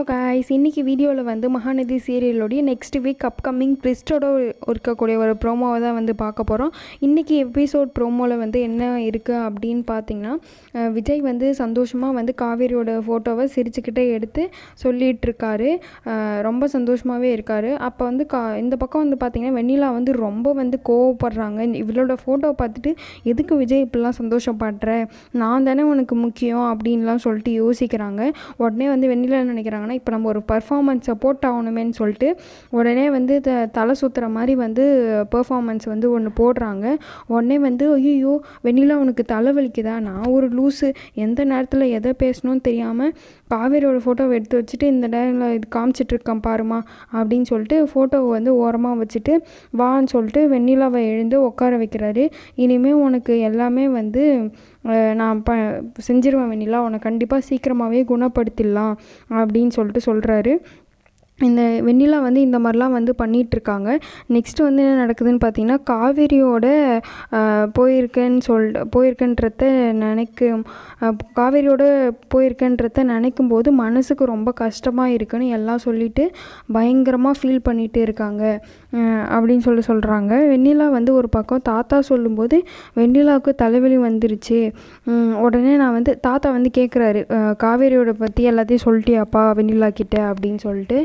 Hello guys இன்றைக்கி வீடியோவில் வந்து மகாநதி சீரியலோடைய நெக்ஸ்ட் வீக் அப்கமிங் ட்விஸ்டோட இருக்கக்கூடிய ஒரு ப்ரோமோவை தான் வந்து பார்க்க போகிறோம் இன்றைக்கி எபிசோட் ப்ரோமோவில் வந்து என்ன இருக்குது அப்படின்னு பார்த்தீங்கன்னா விஜய் வந்து சந்தோஷமாக வந்து காவேரியோட ஃபோட்டோவை சிரிச்சுக்கிட்டே எடுத்து சொல்லிகிட்ருக்காரு ரொம்ப சந்தோஷமாகவே இருக்காரு. அப்போ வந்து கா இந்த பக்கம் வந்து பார்த்திங்கன்னா வெண்ணிலா வந்து ரொம்ப வந்து கோவப்படுறாங்க. இவளோட ஃபோட்டோவை பார்த்துட்டு எதுக்கு விஜய் இப்படிலாம் சந்தோஷப்படுற நான் தானே உனக்கு முக்கியம் அப்படின்லாம் சொல்லிட்டு யோசிக்கிறாங்க. உடனே வந்து வெண்ணிலா நினைக்கிறாங்க நினைக்கிறாங்கன்னா இப்போ நம்ம ஒரு பர்ஃபாமன்ஸை போட்டு ஆகணுமேன்னு சொல்லிட்டு உடனே வந்து த தலை சுற்றுற மாதிரி வந்து பர்ஃபாமன்ஸ் வந்து ஒன்று போடுறாங்க. உடனே வந்து ஐயோ வெண்ணிலா உனக்கு தலைவலிக்குதா நான் ஒரு லூஸு எந்த நேரத்தில் எதை பேசணும்னு தெரியாமல் காவேரியோட ஃபோட்டோவை எடுத்து வச்சுட்டு இந்த டைமில் இது காமிச்சிட்ருக்கேன் பாருமா அப்படின்னு சொல்லிட்டு ஃபோட்டோவை வந்து ஓரமாக வச்சுட்டு வான்னு சொல்லிட்டு வெண்ணிலாவை எழுந்து உட்கார வைக்கிறாரு. இனிமேல் உனக்கு எல்லாமே வந்து நான் ப செஞ்சிருவேன் வெண்ணிலா உன்னை கண்டிப்பாக சீக்கிரமாகவே குணப்படுத்திடலாம் அப்படின்னு சொல்லிட்டு சொல்கிறாரு இந்த வெண்ணிலா வந்து இந்த மாதிரிலாம் வந்து பண்ணிகிட்ருக்காங்க நெக்ஸ்ட்டு வந்து என்ன நடக்குதுன்னு பார்த்தீங்கன்னா காவேரியோட போயிருக்கேன்னு சொல் போயிருக்கேன்றத நினைக்கும் காவேரியோட போயிருக்கேன்றத நினைக்கும் போது மனசுக்கு ரொம்ப கஷ்டமாக இருக்குன்னு எல்லாம் சொல்லிட்டு பயங்கரமாக ஃபீல் பண்ணிகிட்டு இருக்காங்க. அப்படின்னு சொல்லி சொல்கிறாங்க வெண்ணிலா வந்து ஒரு பக்கம் தாத்தா சொல்லும்போது வெண்ணிலாவுக்கு தலைவலி வந்துருச்சு. உடனே நான் வந்து தாத்தா வந்து கேட்குறாரு காவேரியோட பற்றி எல்லாத்தையும் சொல்லிட்டியாப்பா வெண்ணிலா கிட்ட? அப்படின்னு சொல்லிட்டு.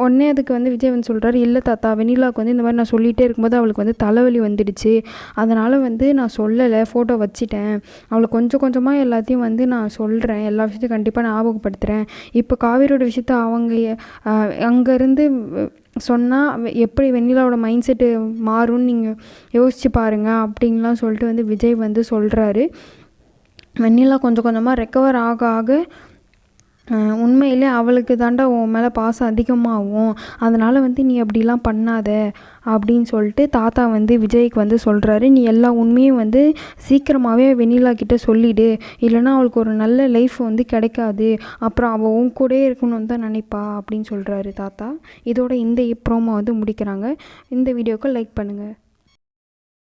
உடனே அதுக்கு வந்து விஜய் வந்து சொல்கிறாரு இல்லை தாத்தா வெண்ணிலாவுக்கு வந்து இந்த மாதிரி நான் சொல்லிகிட்டே இருக்கும்போது அவளுக்கு வந்து தலைவலி வந்துடுச்சு. அதனால் வந்து நான் சொல்லலை ஃபோட்டோ வச்சிட்டேன். அவளுக்கு கொஞ்சம் கொஞ்சமாக எல்லாத்தையும் வந்து நான் சொல்கிறேன் எல்லா விஷயத்தையும் கண்டிப்பாக ஞாபகப்படுத்துகிறேன் இப்போ காவேரியோட விஷயத்த அவங்க அங்கேருந்து சொன்னால் எப்படி வெண்ணிலாவோட மைண்ட் செட்டு மாறும்னு நீங்கள் யோசிச்சு பாருங்கள் அப்படின்லாம் சொல்லிட்டு வந்து விஜய் வந்து சொல்கிறாரு வெண்ணிலா கொஞ்சம் கொஞ்சமாக ரெக்கவர் ஆக ஆக உண்மையிலே அவளுக்கு தாண்டா உன் மேலே பாசம் அதிகமாகும். அதனால் வந்து நீ அப்படிலாம் பண்ணாத அப்படின்னு சொல்லிட்டு தாத்தா வந்து விஜய்க்கு வந்து சொல்கிறாரு நீ எல்லா உண்மையும் வந்து சீக்கிரமாகவே வெண்ணிலா கிட்ட சொல்லிடு. இல்லைன்னா அவளுக்கு ஒரு நல்ல லைஃப் வந்து கிடைக்காது. அப்புறம் அவள் உன் கூட இருக்கணும்னு தான் நினைப்பா அப்படின்னு சொல்கிறாரு தாத்தா. இதோட இந்த ப்ரோமோ வந்து முடிக்கிறாங்க. இந்த வீடியோக்கு லைக் பண்ணுங்கள்